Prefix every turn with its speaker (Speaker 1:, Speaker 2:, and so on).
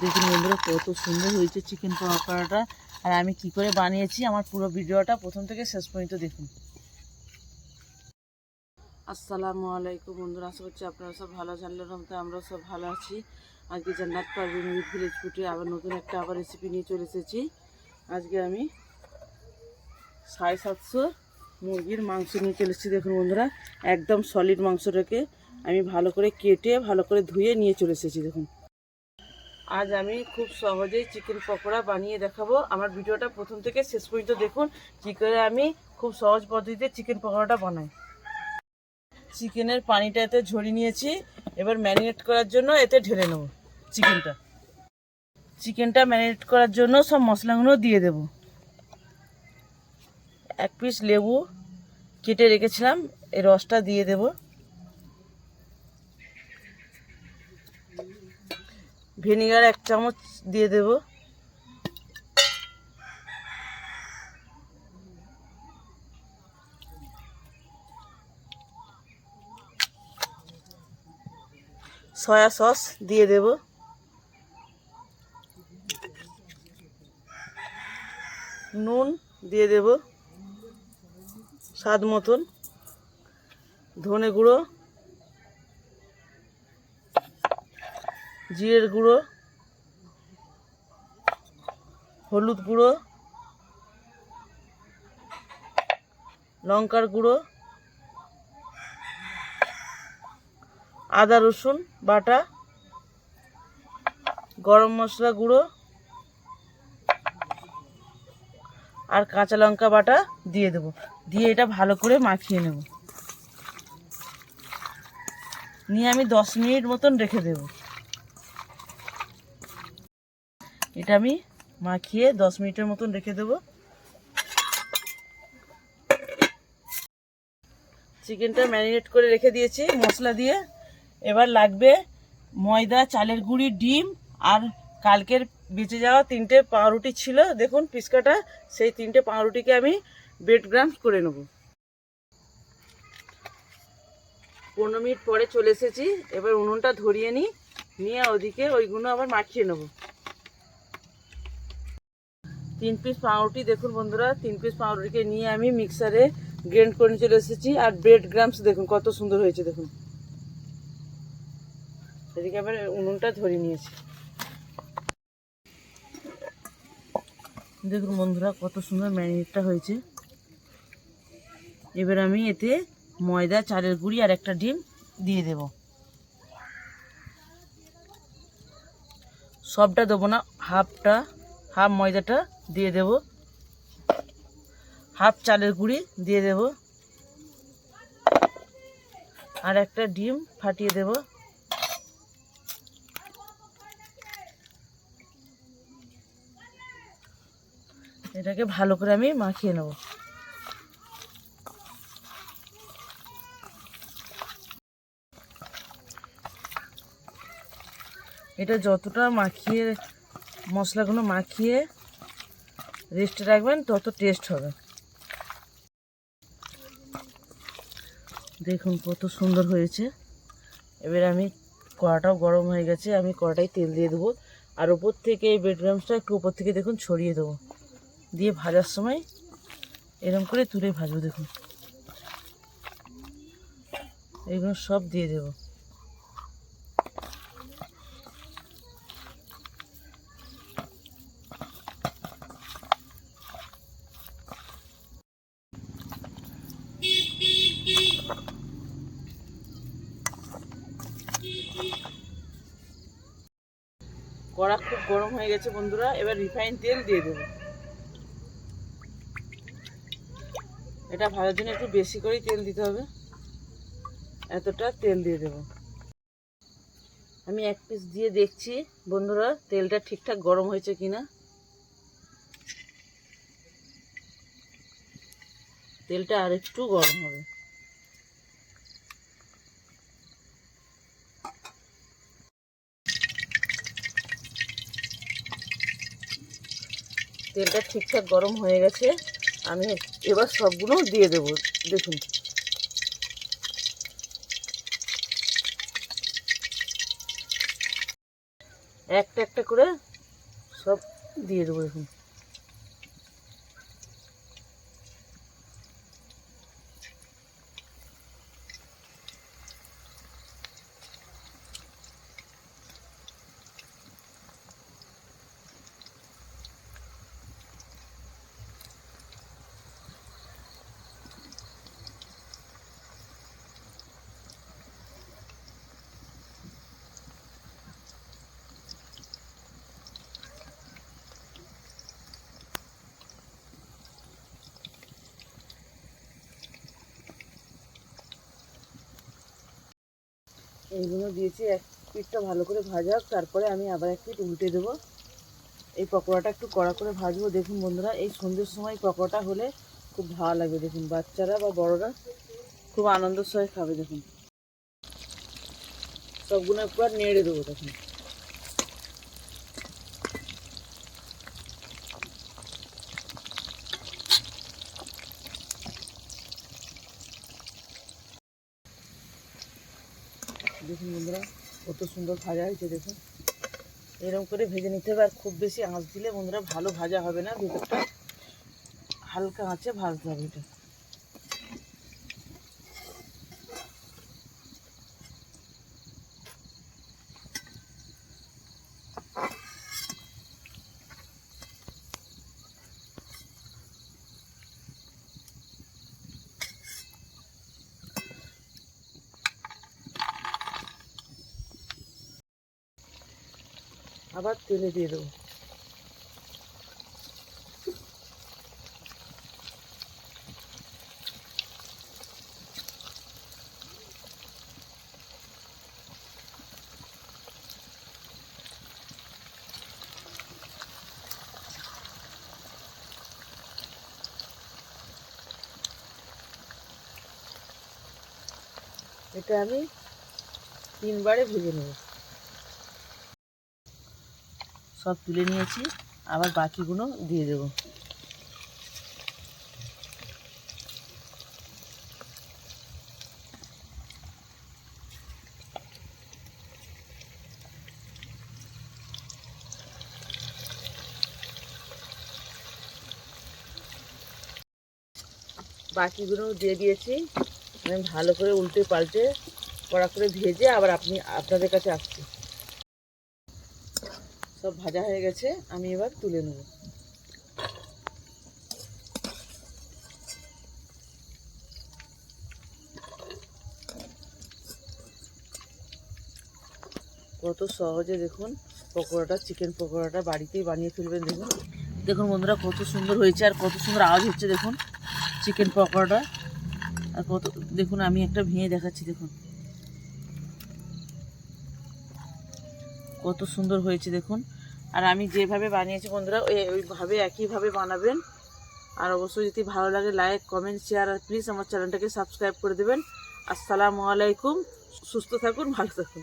Speaker 1: দেখুন বন্ধুরা, কত সুন্দর হয়েছে চিকেন পকোড়াটা আর আমি কি করে বানিয়েছি, আমার পুরো ভিডিওটা প্রথম থেকে শেষ পর্যন্ত দেখুন। আসসালামু আলাইকুম বন্ধুরা, আশা করছি আপনারা সব ভালো জানলেন মতো আমরা সব ভালো আছি। আজকে জান্নাত উইথ ভিলেজ ফুটে আবার নতুন একটা আবার রেসিপি নিয়ে চলে এসেছি। আজকে আমি সাড়ে সাতশো মুরগির মাংস নিয়ে চলে এসেছি। দেখুন বন্ধুরা, একদম সলিড মাংসটাকে আমি ভালো করে কেটে, ভালো করে ধুয়ে নিয়ে চলে এসেছি। দেখুন আজ আমি খুব সহজেই চিকেন পকোড়া বানিয়ে দেখাবো। আমার ভিডিওটা প্রথম থেকে শেষ পর্যন্ত দেখুন, কী করে আমি খুব সহজ পদ্ধতিতে চিকেন পকোড়াটা বানাই। চিকেনের পানিটা এতে ঝরিয়ে নিয়েছি, এবার ম্যারিনেট করার জন্য এতে ঢেলে নেব চিকেনটা। চিকেনটা ম্যারিনেট করার জন্য সব মশলাগুলো দিয়ে দেব। এক পিস লেবু কেটে রেখেছিলাম, এই রসটা দিয়ে দেব। ভিনিগার এক চামচ দিয়ে দেব। সয়া সস দিয়ে দেব। নুন দিয়ে দেব। স্বাদ মতন। ধনে গুঁড়ো জিরের গুঁড়ো, হলুদ গুঁড়ো, লঙ্কার গুঁড়ো, আদা রসুন বাটা, গরম মশলা গুঁড়ো আর কাঁচা লঙ্কা বাটা দিয়ে দেবো। দিয়ে এটা ভালো করে মাখিয়ে নেব। নিয়ে আমি দশ মিনিট মতন রেখে দেব। এটা আমি মাখিয়ে দশ মিনিটের মতন রেখে দেব। চিকেনটা ম্যারিনেট করে রেখে দিয়েছি মশলা দিয়ে। এবার লাগবে ময়দা, চালের গুঁড়ি, ডিম, আর কালকের বেঁচে যাওয়া তিনটে পাউরুটি ছিল। দেখুন পিসকাটা, সেই তিনটে পাউরুটিকে আমি ব্রেড গ্রামস করে নেব। পনেরো মিনিট পরে চলে এসেছি। এবার উনুনটা ধরিয়ে নিই। নিয়ে ওদিকে ওইগুলো আবার মাখিয়ে নেব। তিন পিস পাউরুটি দেখুন বন্ধুরা, তিন পিস পাউরুটিকে নিয়ে আমি মিক্সারে গ্রেন্ড করে চলে এসেছি। আর ব্রেড গ্রামস দেখুন, কত সুন্দর হয়েছে দেখুন। এদিকে আবার উনুনটা ধরে নিয়েছি। দেখুন বন্ধুরা, কত সুন্দর ম্যারিনেটটা হয়েছে। এবার আমি এতে ময়দা, চালের গুঁড়ি আর একটা ডিম দিয়ে দেব। সবটা দেবো না হাফটা হাফ ময়দাটা দিয়ে দেব। হাফ চালের গুঁড়ি দিয়ে দেব। আর একটা ডিম ফাটিয়ে দেবো। এটাকে ভালো করে আমি মাখিয়ে নেব। এটা যতটা মাখিয়ে মশলাগুলো মাখিয়ে রেস্টে রাখবেন, তত টেস্ট হবে। দেখুন কত সুন্দর হয়েছে। এবার আমি কড়াটাও গরম হয়ে গেছে, আমি কড়াটাই তেল দিয়ে দেবো। আর ওপর থেকে এই বেডগ্রামসটা একটু ওপর থেকে দেখুন ছড়িয়ে দেবো। দিয়ে ভাজার সময় এরকম করে তুলে ভাজবো, দেখুন। এগুলো সব দিয়ে দেব। কড়া খুব গরম হয়ে গেছে বন্ধুরা, এবার রিফাইন তেল দিয়ে দেবো। এটা ভাজার জন্য একটু বেশি করেই তেল দিতে হবে। এতটা তেল দিয়ে দেব। আমি এক পিস দিয়ে দেখছি, বন্ধুরা, তেলটা ঠিকঠাক গরম হয়েছে কিনা। তেলটা আর একটু গরম হবে। তেলটা ঠিকঠাক গরম হয়ে গেছে, আমি এবার সবগুলো দিয়ে দেব, দেখুন। একটা একটা করে সব দিয়ে দেবো এখন এইগুলো দিয়েছি, এক পিঠটা ভালো করে ভাজা হোক, তারপরে আমি আবার এক পিঠ উল্টে দেবো। এই পকোড়াটা একটু কড়া করে ভাজবো। দেখুন বন্ধুরা, এই সন্ধ্যের সময় পকোড়াটা হলে খুব ভালো লাগবে। দেখুন, বাচ্চারা বা বড়রা খুব আনন্দের সহায় খাবে। দেখুন, সবগুলো একবার নেড়ে দেবো তখন। দেখুন বন্ধুরা, কত সুন্দর ভাজা হয়েছে, দেখুন। এরকম করে ভেজে নিতে হবে, আর খুব বেশি আঁচ দিলে বন্ধুরা ভালো ভাজা হবে না, ভেতরটা হালকা আঁচে ভাজতে হবে এটা। আবার তেলে দিয়ে দেবো। এটা আমি তিনবারে ভেজে নেব। সব তুলে নিয়েছি, আবার বাকিগুলো দিয়ে দেবো। বাকিগুলো দিয়ে দিয়েছি, আমি ভালো করে উল্টে পাল্টে কড়া করে ভেজে আবার আপনি আপনাদের কাছে আসছি। সব ভাজা হয়ে গেছে, আমি এবার তুলে নেব। কত সহজে দেখুন পকোড়াটা, চিকেন পকোড়াটা বাড়িতেই বানিয়ে ফেলবেন, দেখুন। দেখুন বন্ধুরা, কত সুন্দর হয়েছে আর কত সুন্দর আওয়াজ হচ্ছে, দেখুন। চিকেন পকোড়াটা আর কত, দেখুন আমি একটা ভেঙে দেখাচ্ছি, দেখুন। কত সুন্দর হয়েছে দেখুন। আর আমি যেভাবে বানিয়েছি বন্ধুরা, ওই ওইভাবে একইভাবে বানাবেন। আর অবশ্যই যদি ভালো লাগে লাইক কমেন্ট শেয়ার আর প্লিজ আমার চ্যানেলটাকে সাবস্ক্রাইব করে দেবেন। আসসালামু আলাইকুম, সুস্থ থাকুন, ভালো থাকুন।